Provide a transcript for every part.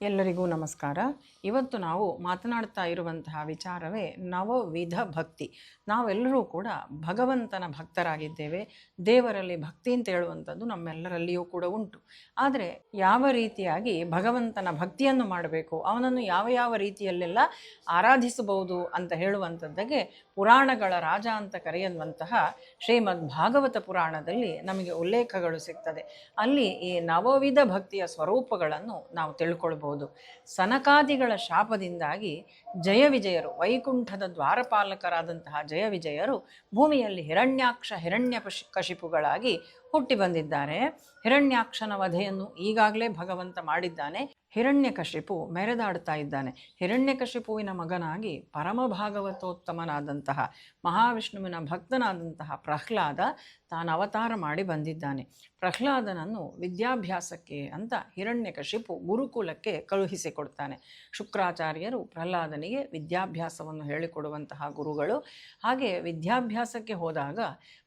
ಎಲ್ಲರಿಗೂ ನಮಸ್ಕಾರ. ಇವತ್ತು ನಾವು ಮಾತನಾಡ್ತಾ ಇರುವಂತಹ ವಿಚಾರವೇ ನವವಿಧ ಭಕ್ತಿ. ನಾವೆಲ್ಲರೂ ಕೂಡ ಭಗವಂತನ ಭಕ್ತರಾಗಿದ್ದೇವೆ. ದೇವರಲ್ಲಿ ಭಕ್ತಿ ಅಂತ ಹೇಳುವಂಥದ್ದು ನಮ್ಮೆಲ್ಲರಲ್ಲಿಯೂ ಕೂಡ ಉಂಟು. ಆದರೆ ಯಾವ ರೀತಿಯಾಗಿ ಭಗವಂತನ ಭಕ್ತಿಯನ್ನು ಮಾಡಬೇಕು? ಅವನನ್ನು ಯಾವ ಯಾವ ರೀತಿಯಲ್ಲೆಲ್ಲ ಆರಾಧಿಸಬಹುದು ಅಂತ ಹೇಳುವಂಥದ್ದಕ್ಕೆ ಪುರಾಣಗಳ ರಾಜ ಅಂತ ಕರೆಯುವಂತಹ ಶ್ರೀಮದ್ ಭಾಗವತ ಪುರಾಣದಲ್ಲಿ ನಮಗೆ ಉಲ್ಲೇಖಗಳು ಸಿಗ್ತದೆ. ಅಲ್ಲಿ ಈ ನವವಿಧ ಭಕ್ತಿಯ ಸ್ವರೂಪಗಳನ್ನು ನಾವು ತಿಳ್ಕೊಳ್ಬಹುದು ಸನಕಾದಿಗಳ ಶಾಪದಿಂದಾಗಿ ಜಯವಿಜಯರು ವೈಕುಂಠದ ದ್ವಾರಪಾಲಕರಾದಂತಹ ಜಯವಿಜಯರು ಭೂಮಿಯಲ್ಲಿ ಹಿರಣ್ಯಾಕ್ಷ ಹಿರಣ್ಯ ಕಶಿಪುಗಳಾಗಿ ಹುಟ್ಟಿ ಬಂದಿದ್ದಾರೆ. ಹಿರಣ್ಯಾಕ್ಷನ ವಧೆಯನ್ನು ಈಗಾಗಲೇ ಭಗವಂತ ಮಾಡಿದ್ದಾನೆ. ಹಿರಣ್ಯಕಶಿಪು ಮೆರೆದಾಡ್ತಾ ಇದ್ದಾನೆ. ಹಿರಣ್ಯಕಶಿಪುವಿನ ಮಗನಾಗಿ ಪರಮ ಭಾಗವತೋತ್ತಮನಾದಂತಹ ಮಹಾವಿಷ್ಣುವಿನ ಭಕ್ತನಾದಂತಹ ಪ್ರಹ್ಲಾದ ತಾನು ಅವತಾರ ಮಾಡಿ ಬಂದಿದ್ದಾನೆ. ಪ್ರಹ್ಲಾದನನ್ನು ವಿದ್ಯಾಭ್ಯಾಸಕ್ಕೆ ಅಂತ ಹಿರಣ್ಯಕಶಿಪು ಗುರುಕುಲಕ್ಕೆ ಕಳುಹಿಸಿಕೊಡ್ತಾನೆ. ಶುಕ್ರಾಚಾರ್ಯರು ಪ್ರಹ್ಲಾದನಿಗೆ ವಿದ್ಯಾಭ್ಯಾಸವನ್ನು ಹೇಳಿಕೊಡುವಂತಹ ಗುರುಗಳು. ಹಾಗೆ ವಿದ್ಯಾಭ್ಯಾಸಕ್ಕೆ ಹೋದಾಗ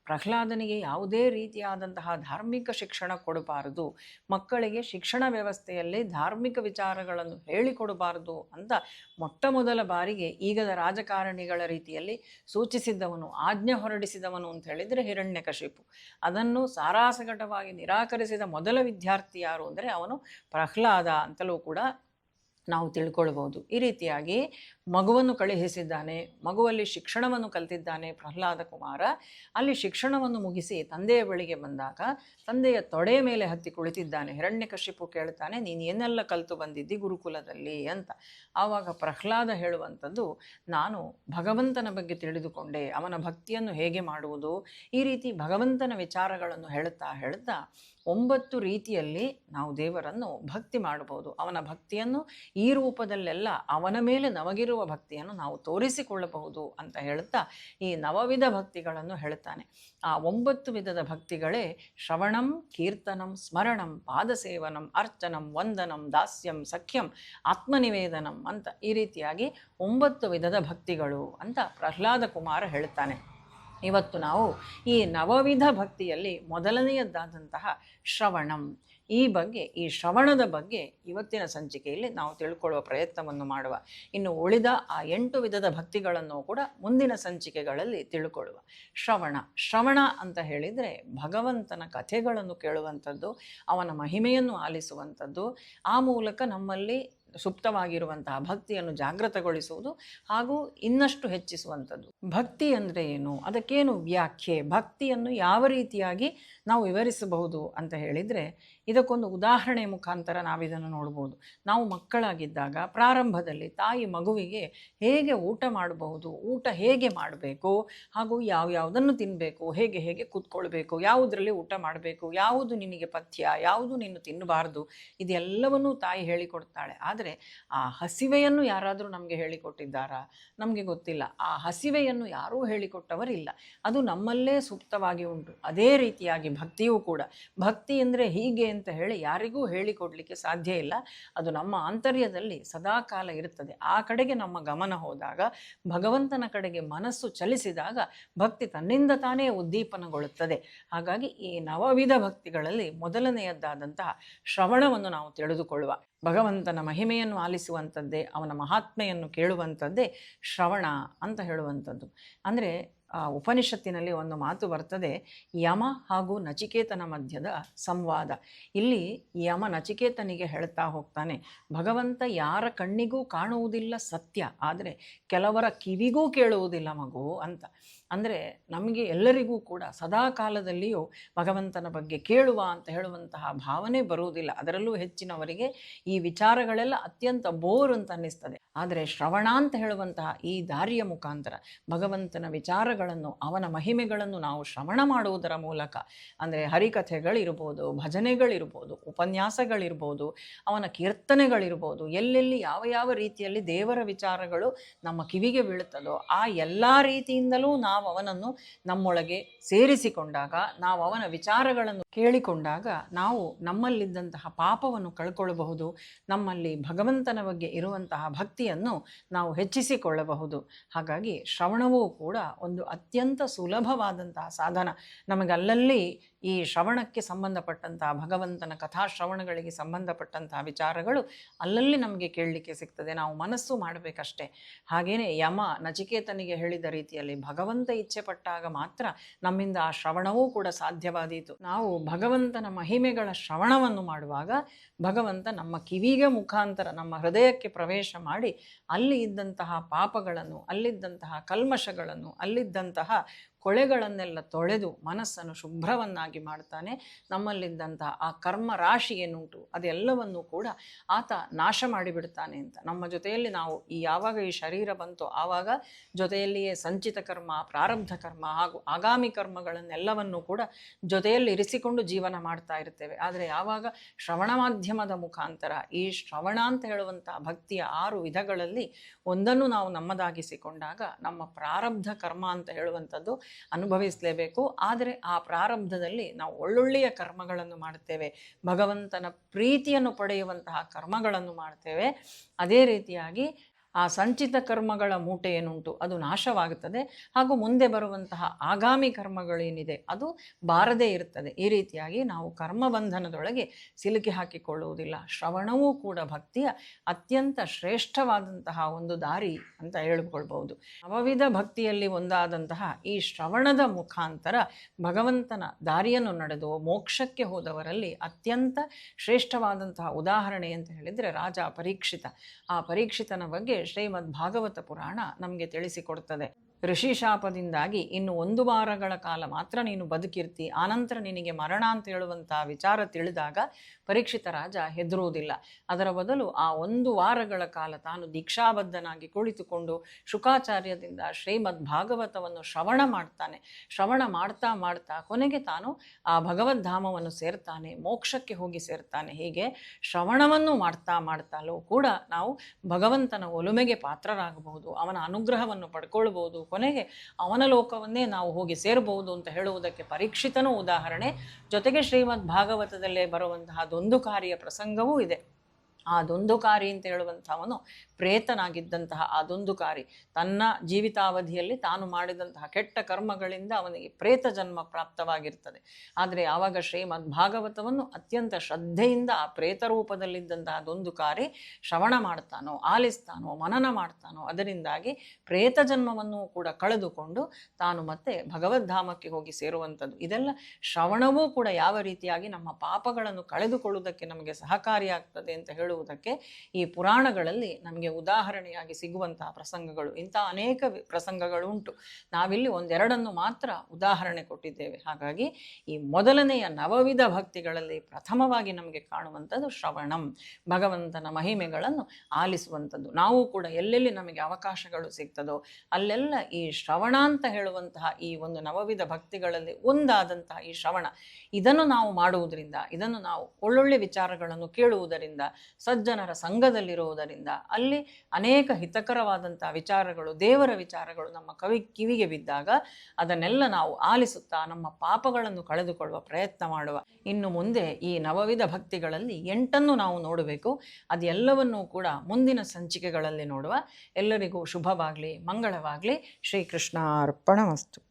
ಪ್ರಹ್ಲಾದನಿಗೆ ಯಾವುದೇ ರೀತಿಯಾದಂತಹ ಧಾರ್ಮಿಕ ಶಿಕ್ಷಣ ಕೊಡಬಾರದು. ಮಕ್ಕಳಿಗೆ ಶಿಕ್ಷಣ ವ್ಯವಸ್ಥೆಯಲ್ಲಿ ಧಾರ್ಮಿಕ ವಿಚಾರಗಳನ್ನು ಹೇಳಿಕೊಡಬಾರದು ಅಂತ ಮೊಟ್ಟ ಮೊದಲ ಬಾರಿಗೆ ಈಗದ ರಾಜಕಾರಣಿಗಳ ರೀತಿಯಲ್ಲಿ ಸೂಚಿಸಿದ್ದವನು, ಆಜ್ಞೆ ಹೊರಡಿಸಿದವನು ಅಂತ ಹೇಳಿದರೆ ಹಿರಣ್ಯಕಶಿಪು. ಅದನ್ನು ಸಾರಾಸಗಟವಾಗಿ ನಿರಾಕರಿಸಿದ ಮೊದಲ ವಿದ್ಯಾರ್ಥಿ ಯಾರು ಅಂದರೆ ಅವನು ಪ್ರಹ್ಲಾದ ಅಂತಲೂ ಕೂಡ ನಾವು ತಿಳ್ಕೊಳ್ಬೋದು. ಈ ರೀತಿಯಾಗಿ ಮಗುವನ್ನು ಕಳುಹಿಸಿದ್ದಾನೆ, ಮಗುವಲ್ಲಿ ಶಿಕ್ಷಣವನ್ನು ಕಲ್ತಿದ್ದಾನೆ ಪ್ರಹ್ಲಾದ ಕುಮಾರ. ಅಲ್ಲಿ ಶಿಕ್ಷಣವನ್ನು ಮುಗಿಸಿ ತಂದೆಯ ಬಳಿಗೆ ಬಂದಾಗ ತಂದೆಯ ತೊಡೆಯ ಮೇಲೆ ಹತ್ತಿ ಕುಳಿತಿದ್ದಾನೆ. ಹಿರಣ್ಯಕಶಿಪು ಕೇಳ್ತಾನೆ, ನೀನು ಏನೆಲ್ಲ ಕಲಿತು ಬಂದಿದ್ದಿ ಗುರುಕುಲದಲ್ಲಿ ಅಂತ. ಆವಾಗ ಪ್ರಹ್ಲಾದ ಹೇಳುವಂಥದ್ದು, ನಾನು ಭಗವಂತನ ಬಗ್ಗೆ ತಿಳಿದುಕೊಂಡೆ, ಅವನ ಭಕ್ತಿಯನ್ನು ಹೇಗೆ ಮಾಡುವುದು? ಈ ರೀತಿ ಭಗವಂತನ ವಿಚಾರಗಳನ್ನು ಹೇಳುತ್ತಾ ಹೇಳುತ್ತಾ ಒಂಬತ್ತು ರೀತಿಯಲ್ಲಿ ನಾವು ದೇವರನ್ನು ಭಕ್ತಿ ಮಾಡಬಹುದು. ಅವನ ಭಕ್ತಿಯನ್ನು ಈ ರೂಪದಲ್ಲೆಲ್ಲ ಅವನ ಮೇಲೆ ನಮಗಿರುವ ಭಕ್ತಿಯನ್ನು ನಾವು ತೋರಿಸಿಕೊಳ್ಳಬಹುದು ಅಂತ ಹೇಳುತ್ತಾ ಈ ನವವಿಧ ಭಕ್ತಿಗಳನ್ನು ಹೇಳ್ತಾನೆ ಆ ಒಂಬತ್ತು ವಿಧದ ಭಕ್ತಿಗಳೇ ಶ್ರವಣಂ, ಕೀರ್ತನಂ, ಸ್ಮರಣಂ, ಪಾದಸೇವನಂ, ಅರ್ಚನಂ, ವಂದನಂ, ದಾಸ್ಯಂ, ಸಖ್ಯಂ, ಆತ್ಮನಿವೇದನಂ ಅಂತ ಈ ರೀತಿಯಾಗಿ ಒಂಬತ್ತು ವಿಧದ ಭಕ್ತಿಗಳು ಅಂತ ಪ್ರಹ್ಲಾದ ಕುಮಾರ ಹೇಳುತ್ತಾನೆ. ಇವತ್ತು ನಾವು ಈ ನವವಿಧ ಭಕ್ತಿಯಲ್ಲಿ ಮೊದಲನೆಯದ್ದಾದಂತಹ ಶ್ರವಣಂ. ಈ ಬಗ್ಗೆ, ಈ ಶ್ರವಣದ ಬಗ್ಗೆ ಇವತ್ತಿನ ಸಂಚಿಕೆಯಲ್ಲಿ ನಾವು ತಿಳ್ಕೊಳ್ಳುವ ಪ್ರಯತ್ನವನ್ನು ಮಾಡುವ. ಇನ್ನು ಉಳಿದ ಆ ಎಂಟು ವಿಧದ ಭಕ್ತಿಗಳನ್ನು ಕೂಡ ಮುಂದಿನ ಸಂಚಿಕೆಗಳಲ್ಲಿ ತಿಳ್ಕೊಳ್ಳುವ. ಶ್ರವಣ ಶ್ರವಣ ಅಂತ ಹೇಳಿದರೆ ಭಗವಂತನ ಕಥೆಗಳನ್ನು ಕೇಳುವಂಥದ್ದು, ಅವನ ಮಹಿಮೆಯನ್ನು ಆಲಿಸುವಂಥದ್ದು, ಆ ಮೂಲಕ ನಮ್ಮಲ್ಲಿ ಸುಪ್ತವಾಗಿರುವಂತಹ ಭಕ್ತಿಯನ್ನು ಜಾಗೃತಗೊಳಿಸುವುದು ಹಾಗೂ ಇನ್ನಷ್ಟು ಹೆಚ್ಚಿಸುವಂಥದ್ದು. ಭಕ್ತಿ ಅಂದರೆ ಏನು? ಅದಕ್ಕೇನು ವ್ಯಾಖ್ಯೆ? ಭಕ್ತಿಯನ್ನು ಯಾವ ರೀತಿಯಾಗಿ ನಾವು ವಿವರಿಸಬಹುದು ಅಂತ ಹೇಳಿದರೆ ಇದಕ್ಕೊಂದು ಉದಾಹರಣೆ ಮುಖಾಂತರ ನಾವಿದನ್ನು ನೋಡ್ಬೋದು. ನಾವು ಮಕ್ಕಳಾಗಿದ್ದಾಗ ಪ್ರಾರಂಭದಲ್ಲಿ ತಾಯಿ ಮಗುವಿಗೆ ಹೇಗೆ ಊಟ ಮಾಡಬಹುದು, ಊಟ ಹೇಗೆ ಮಾಡಬೇಕು, ಹಾಗೂ ಯಾವ ಯಾವುದನ್ನು ತಿನ್ನಬೇಕು ಹೇಗೆ ಹೇಗೆ ಕೂತ್ಕೊಳ್ಬೇಕು, ಯಾವುದರಲ್ಲಿ ಊಟ ಮಾಡಬೇಕು, ಯಾವುದು ನಿನಗೆ ಪಥ್ಯ, ಯಾವುದು ನೀನು ತಿನ್ನಬಾರ್ದು, ಇದೆಲ್ಲವನ್ನೂ ತಾಯಿ ಹೇಳಿಕೊಡ್ತಾಳೆ. ಆದರೆ ಆ ಹಸಿವೆಯನ್ನು ಯಾರಾದರೂ ನಮಗೆ ಹೇಳಿಕೊಟ್ಟಿದ್ದಾರಾ? ನಮಗೆ ಗೊತ್ತಿಲ್ಲ. ಆ ಹಸಿವೆಯನ್ನು ಯಾರೂ ಹೇಳಿಕೊಟ್ಟವರಿಲ್ಲ. ಅದು ನಮ್ಮಲ್ಲೇ ಸೂಕ್ತವಾಗಿ ಉಂಟು. ಅದೇ ರೀತಿಯಾಗಿ ಭಕ್ತಿಯೂ ಕೂಡ. ಭಕ್ತಿ ಅಂದರೆ ಹೀಗೆ ಅಂತ ಹೇಳಿ ಯಾರಿಗೂ ಹೇಳಿಕೊಡಲಿಕ್ಕೆ ಸಾಧ್ಯ ಇಲ್ಲ. ಅದು ನಮ್ಮ ಆಂತರ್ಯದಲ್ಲಿ ಸದಾಕಾಲ ಇರುತ್ತದೆ. ಆ ಕಡೆಗೆ ನಮ್ಮ ಗಮನ ಹೋದಾಗ, ಭಗವಂತನ ಕಡೆಗೆ ಮನಸ್ಸು ಚಲಿಸಿದಾಗ ಭಕ್ತಿ ತನ್ನಿಂದ ತಾನೇ ಉದ್ದೀಪನಗೊಳ್ಳುತ್ತದೆ. ಹಾಗಾಗಿ ಈ ನವವಿಧ ಭಕ್ತಿಗಳಲ್ಲಿ ಮೊದಲನೆಯದ್ದಾದಂತಹ ಶ್ರವಣವನ್ನು ನಾವು ತಿಳಿದುಕೊಳ್ಳುವ. ಭಗವಂತನ ಮಹಿಮೆಯನ್ನು ಆಲಿಸುವಂಥದ್ದೇ, ಅವನ ಮಹಾತ್ಮೆಯನ್ನು ಕೇಳುವಂಥದ್ದೇ ಶ್ರವಣ ಅಂತ ಹೇಳುವಂಥದ್ದು. ಅಂದರೆ ಉಪನಿಷತ್ತಿನಲ್ಲಿ ಒಂದು ಮಾತು ಬರ್ತದೆ, ಯಮ ಹಾಗೂ ನಚಿಕೇತನ ಮಧ್ಯದ ಸಂವಾದ. ಇಲ್ಲಿ ಯಮ ನಚಿಕೇತನಿಗೆ ಹೇಳ್ತಾ ಹೋಗ್ತಾನೆ, ಭಗವಂತ ಯಾರ ಕಣ್ಣಿಗೂ ಕಾಣುವುದಿಲ್ಲ ಸತ್ಯ, ಆದರೆ ಕೆಲವರ ಕಿವಿಗೂ ಕೇಳುವುದಿಲ್ಲ ಮಗು ಅಂತ. ಅಂದರೆ ನಮಗೆ ಎಲ್ಲರಿಗೂ ಕೂಡ ಸದಾ ಕಾಲದಲ್ಲಿಯೂ ಭಗವಂತನ ಬಗ್ಗೆ ಕೇಳುವ ಅಂತ ಹೇಳುವಂತಹ ಭಾವನೆ ಬರುವುದಿಲ್ಲ. ಅದರಲ್ಲೂ ಹೆಚ್ಚಿನವರಿಗೆ ಈ ವಿಚಾರಗಳೆಲ್ಲ ಅತ್ಯಂತ ಬೋರ್ ಅಂತ ಅನ್ನಿಸ್ತದೆ. ಆದರೆ ಶ್ರವಣ ಅಂತ ಹೇಳುವಂತಹ ಈ ದಾರಿಯ ಮುಖಾಂತರ ಭಗವಂತನ ವಿಚಾರಗಳನ್ನು ಅವನ ಮಹಿಮೆಗಳನ್ನು ನಾವು ಶ್ರವಣ ಮಾಡುವುದರ ಮೂಲಕ, ಅಂದರೆ ಹರಿಕಥೆಗಳಿರ್ಬೋದು, ಭಜನೆಗಳಿರ್ಬೋದು, ಉಪನ್ಯಾಸಗಳಿರ್ಬೋದು, ಅವನ ಕೀರ್ತನೆಗಳಿರ್ಬೋದು, ಎಲ್ಲೆಲ್ಲಿ ಯಾವ ಯಾವ ರೀತಿಯಲ್ಲಿ ದೇವರ ವಿಚಾರಗಳು ನಮ್ಮ ಕಿವಿಗೆ ಬೀಳುತ್ತದೋ ಆ ಎಲ್ಲ ರೀತಿಯಿಂದಲೂ ನಾವು ಅವನನ್ನು ನಮ್ಮೊಳಗೆ ಸೇರಿಸಿಕೊಂಡಾಗ ನಾವು ಅವನ ವಿಚಾರಗಳನ್ನು ಕೇಳಿಕೊಂಡಾಗ ನಾವು ನಮ್ಮಲ್ಲಿದ್ದಂತಹ ಪಾಪವನ್ನು ಕಳ್ಕೊಳ್ಳಬಹುದು, ನಮ್ಮಲ್ಲಿ ಭಗವಂತನ ಬಗ್ಗೆ ಇರುವಂತಹ ಭಕ್ತಿಯನ್ನು ನಾವು ಹೆಚ್ಚಿಸಿಕೊಳ್ಳಬಹುದು. ಹಾಗಾಗಿ ಶ್ರವಣವೂ ಕೂಡ ಒಂದು ಅತ್ಯಂತ ಸುಲಭವಾದಂತಹ ಸಾಧನ. ನಮಗೆ ಅಲ್ಲಲ್ಲಿ ಈ ಶ್ರವಣಕ್ಕೆ ಸಂಬಂಧಪಟ್ಟಂತಹ ಭಗವಂತನ ಕಥಾಶ್ರವಣಗಳಿಗೆ ಸಂಬಂಧಪಟ್ಟಂತಹ ವಿಚಾರಗಳು ಅಲ್ಲಲ್ಲಿ ನಮಗೆ ಕೇಳಲಿಕ್ಕೆ ಸಿಗ್ತದೆ. ನಾವು ಮನಸ್ಸು ಮಾಡಬೇಕಷ್ಟೇ. ಹಾಗೆಯೇ ಯಮ ನಚಿಕೇತನಿಗೆ ಹೇಳಿದ ರೀತಿಯಲ್ಲಿ ಭಗವಂತ ಇಚ್ಛೆ ಪಟ್ಟಾಗ ಮಾತ್ರ ನಮ್ಮಿಂದ ಆ ಶ್ರವಣವೂ ಕೂಡ ಸಾಧ್ಯವಾದೀತು. ನಾವು ಭಗವಂತನ ಮಹಿಮೆಗಳ ಶ್ರವಣವನ್ನು ಮಾಡುವಾಗ ಭಗವಂತ ನಮ್ಮ ಕಿವಿಗೆ ಮುಖಾಂತರ ನಮ್ಮ ಹೃದಯಕ್ಕೆ ಪ್ರವೇಶ ಮಾಡಿ ಅಲ್ಲಿ ಇದ್ದಂತಹ ಪಾಪಗಳನ್ನು, ಅಲ್ಲಿದ್ದಂತಹ ಕಲ್ಮಶಗಳನ್ನು, ಅಲ್ಲಿದ್ದಂತಹ ಕೊಳೆಗಳನ್ನೆಲ್ಲ ತೊಳೆದು ಮನಸ್ಸನ್ನು ಶುಭ್ರವನ್ನಾಗಿ ಮಾಡ್ತಾನೆ. ನಮ್ಮಲ್ಲಿದ್ದಂತಹ ಆ ಕರ್ಮ ರಾಶಿ ಏನುಂಟು, ಅದೆಲ್ಲವನ್ನು ಕೂಡ ಆತ ನಾಶ ಮಾಡಿಬಿಡ್ತಾನೆ ಅಂತ. ನಮ್ಮ ಜೊತೆಯಲ್ಲಿ ನಾವು ಈ ಯಾವಾಗ ಈ ಶರೀರ ಬಂತೋ ಆವಾಗ ಜೊತೆಯಲ್ಲಿಯೇ ಸಂಚಿತ ಕರ್ಮ, ಪ್ರಾರಬ್ಧ ಕರ್ಮ ಹಾಗೂ ಆಗಾಮಿ ಕರ್ಮಗಳನ್ನೆಲ್ಲವನ್ನು ಕೂಡ ಜೊತೆಯಲ್ಲಿ ಇರಿಸಿಕೊಂಡು ಜೀವನ ಮಾಡ್ತಾ ಇರ್ತೇವೆ. ಆದರೆ ಯಾವಾಗ ಶ್ರವಣ ಮಾಧ್ಯಮದ ಮುಖಾಂತರ ಈ ಶ್ರವಣ ಅಂತ ಹೇಳುವಂತಹ ಭಕ್ತಿಯ ಆರು ವಿಧಗಳಲ್ಲಿ ಒಂದನ್ನು ನಾವು ನಮ್ಮದಾಗಿಸಿಕೊಂಡಾಗ ನಮ್ಮ ಪ್ರಾರಬ್ಧ ಕರ್ಮ ಅಂತ ಹೇಳುವಂಥದ್ದು ಅನುಭವಿಸಲೇಬೇಕು. ಆದರೆ ಆ ಪ್ರಾರಬ್ಧದಲ್ಲಿ ನಾವು ಒಳ್ಳೊಳ್ಳೆಯ ಕರ್ಮಗಳನ್ನು ಮಾಡುತ್ತೇವೆ. ಭಗವಂತನ ಪ್ರೀತಿಯನ್ನು ಪಡೆಯುವಂತಹ ಕರ್ಮಗಳನ್ನು ಮಾಡ್ತೇವೆ ಅದೇ ರೀತಿಯಾಗಿ ಆ ಸಂಚಿತ ಕರ್ಮಗಳ ಮೂಟೆ ಏನುಂಟು, ಅದು ನಾಶವಾಗುತ್ತದೆ. ಹಾಗೂ ಮುಂದೆ ಬರುವಂತಹ ಆಗಾಮಿ ಕರ್ಮಗಳೇನಿದೆ, ಅದು ಬಾರದೇ ಇರುತ್ತದೆ. ಈ ರೀತಿಯಾಗಿ ನಾವು ಕರ್ಮಬಂಧನದೊಳಗೆ ಸಿಲುಕಿ ಹಾಕಿಕೊಳ್ಳುವುದಿಲ್ಲ. ಶ್ರವಣವೂ ಕೂಡ ಭಕ್ತಿಯ ಅತ್ಯಂತ ಶ್ರೇಷ್ಠವಾದಂತಹ ಒಂದು ದಾರಿ ಅಂತ ಹೇಳ್ಕೊಳ್ಬಹುದು. ನವವಿಧ ಭಕ್ತಿಯಲ್ಲಿ ಒಂದಾದಂತಹ ಈ ಶ್ರವಣದ ಮುಖಾಂತರ ಭಗವಂತನ ದಾರಿಯನ್ನು ನಡೆದು ಮೋಕ್ಷಕ್ಕೆ ಹೋದವರಲ್ಲಿ ಅತ್ಯಂತ ಶ್ರೇಷ್ಠವಾದಂತಹ ಉದಾಹರಣೆ ಅಂತ ಹೇಳಿದರೆ ರಾಜ ಪರೀಕ್ಷಿತ. ಆ ಪರೀಕ್ಷಿತನ ಬಗ್ಗೆ ಶ್ರೀಮದ್ ಭಾಗವತ ಪುರಾಣ ನಮಗೆ ತಿಳಿಸಿಕೊಡ್ತದೆ. ಋಷಿ ಶಾಪದಿಂದಾಗಿ ಇನ್ನು ಒಂದು ವಾರಗಳ ಕಾಲ ಮಾತ್ರ ನೀನು ಬದುಕಿರ್ತಿ. ಆನಂತರ ನಿನಗೆ ಮರಣ ಅಂತ ಹೇಳುವಂಥ ವಿಚಾರ ತಿಳಿದಾಗ ಪರೀಕ್ಷಿತ ರಾಜ ಹೆದರುವುದಿಲ್ಲ. ಅದರ ಬದಲು ಆ ಒಂದು ವಾರಗಳ ಕಾಲ ತಾನು ದೀಕ್ಷಾಬದ್ಧನಾಗಿ ಕುಳಿತುಕೊಂಡು ಶುಕಾಚಾರ್ಯದಿಂದ ಶ್ರೀಮದ್ ಭಾಗವತವನ್ನು ಶ್ರವಣ ಮಾಡ್ತಾನೆ. ಶ್ರವಣ ಮಾಡ್ತಾ ಮಾಡ್ತಾ ಕೊನೆಗೆ ತಾನು ಆ ಭಗವದ್ಧಾಮವನ್ನು ಸೇರ್ತಾನೆ, ಮೋಕ್ಷಕ್ಕೆ ಹೋಗಿ ಸೇರ್ತಾನೆ. ಹೀಗೆ ಶ್ರವಣವನ್ನು ಮಾಡ್ತಾ ಮಾಡ್ತಾಲೂ ಕೂಡ ನಾವು ಭಗವಂತನ ಒಲುಮೆಗೆ ಪಾತ್ರರಾಗಬಹುದು. ಅವನ ಅನುಗ್ರಹವನ್ನು ಪಡ್ಕೊಳ್ಬಹುದು ಕೊನೆಗೆ ಅವನ ಲೋಕವನ್ನೇ ನಾವು ಹೋಗಿ ಸೇರಬಹುದು ಅಂತ ಹೇಳುವುದಕ್ಕೆ ಪರೀಕ್ಷಿತನೂ ಉದಾಹರಣೆ. ಜೊತೆಗೆ ಶ್ರೀಮದ್ ಭಾಗವತದಲ್ಲೇ ಬರುವಂತಹ ದೊಂದುಕಾರಿಯ ಪ್ರಸಂಗವೂ ಇದೆ. ಆ ದುಂದುಕಾರಿ ಅಂತ ಹೇಳುವಂಥವನು ಪ್ರೇತನಾಗಿದ್ದಂತಹ ಆ ದುಂದುಕಾರಿ ತನ್ನ ಜೀವಿತಾವಧಿಯಲ್ಲಿ ತಾನು ಮಾಡಿದಂತಹ ಕೆಟ್ಟ ಕರ್ಮಗಳಿಂದ ಅವನಿಗೆ ಪ್ರೇತ ಜನ್ಮ ಪ್ರಾಪ್ತವಾಗಿರ್ತದೆ. ಆದರೆ ಆವಾಗ ಶ್ರೀಮದ್ ಭಾಗವತವನ್ನು ಅತ್ಯಂತ ಶ್ರದ್ಧೆಯಿಂದ ಆ ಪ್ರೇತ ರೂಪದಲ್ಲಿದ್ದಂತಹ ದುಂದುಕಾರಿ ಶ್ರವಣ ಮಾಡ್ತಾನೋ, ಆಲಿಸ್ತಾನೋ, ಮನನ ಮಾಡ್ತಾನೋ, ಅದರಿಂದಾಗಿ ಪ್ರೇತ ಜನ್ಮವನ್ನು ಕೂಡ ಕಳೆದುಕೊಂಡು ತಾನು ಮತ್ತೆ ಭಗವದ್ಧಾಮಕ್ಕೆ ಹೋಗಿ ಸೇರುವಂಥದ್ದು ಇದೆಲ್ಲ ಶ್ರವಣವೂ ಕೂಡ ಯಾವ ರೀತಿಯಾಗಿ ನಮ್ಮ ಪಾಪಗಳನ್ನು ಕಳೆದುಕೊಳ್ಳುವುದಕ್ಕೆ ನಮಗೆ ಸಹಕಾರಿಯಾಗ್ತದೆ ಅಂತ ಹೇಳುವುದಕ್ಕೆ ಈ ಪುರಾಣಗಳಲ್ಲಿ ನಮಗೆ ಉದಾಹರಣೆಯಾಗಿ ಸಿಗುವಂತಹ ಪ್ರಸಂಗಗಳು, ಇಂಥ ಅನೇಕ ಪ್ರಸಂಗಗಳು ಉಂಟು ನಾವಿಲ್ಲಿ ಒಂದೆರಡನ್ನು ಮಾತ್ರ ಉದಾಹರಣೆ ಕೊಟ್ಟಿದ್ದೇವೆ. ಹಾಗಾಗಿ ಈ ಮೊದಲನೆಯ ನವವಿಧ ಭಕ್ತಿಗಳಲ್ಲಿ ಪ್ರಥಮವಾಗಿ ನಮಗೆ ಕಾಣುವಂಥದ್ದು ಶ್ರವಣಂ, ಭಗವಂತನ ಮಹಿಮೆಗಳನ್ನು ಆಲಿಸುವಂಥದ್ದು. ನಾವು ಕೂಡ ಎಲ್ಲೆಲ್ಲಿ ನಮಗೆ ಅವಕಾಶಗಳು ಸಿಗ್ತದೋ, ಅಲ್ಲೆಲ್ಲ ಈ ಶ್ರವಣ ಅಂತ ಹೇಳುವಂತಹ ಈ ಒಂದು ನವವಿಧ ಭಕ್ತಿಗಳಲ್ಲಿ ಒಂದಾದಂತಹ ಈ ಶ್ರವಣ. ಇದನ್ನು ನಾವು ಮಾಡುವುದರಿಂದ, ಇದನ್ನು ನಾವು ಒಳ್ಳೊಳ್ಳೆ ವಿಚಾರಗಳನ್ನು ಕೇಳುವುದರಿಂದ ಸಜ್ಜನರ ಸಂಘದಲ್ಲಿರುವುದರಿಂದ ಅಲ್ಲಿ ಅನೇಕ ಹಿತಕರವಾದಂಥ ವಿಚಾರಗಳು, ದೇವರ ವಿಚಾರಗಳು ನಮ್ಮ ಕವಿ, ಕಿವಿಗೆ ಬಿದ್ದಾಗ ಅದನ್ನೆಲ್ಲ ನಾವು ಆಲಿಸುತ್ತಾ ನಮ್ಮ ಪಾಪಗಳನ್ನು ಕಳೆದುಕೊಳ್ಳುವ ಪ್ರಯತ್ನ ಮಾಡುವ. ಇನ್ನು ಮುಂದೆ ಈ ನವವಿಧ ಭಕ್ತಿಗಳಲ್ಲಿ ಎಂಟನ್ನು ನಾವು ನೋಡಬೇಕು. ಅದೆಲ್ಲವನ್ನೂ ಕೂಡ ಮುಂದಿನ ಸಂಚಿಕೆಗಳಲ್ಲಿ ನೋಡುವ. ಎಲ್ಲರಿಗೂ ಶುಭವಾಗಲಿ, ಮಂಗಳವಾಗಲಿ. ಶ್ರೀಕೃಷ್ಣ ಅರ್ಪಣಮಸ್ತು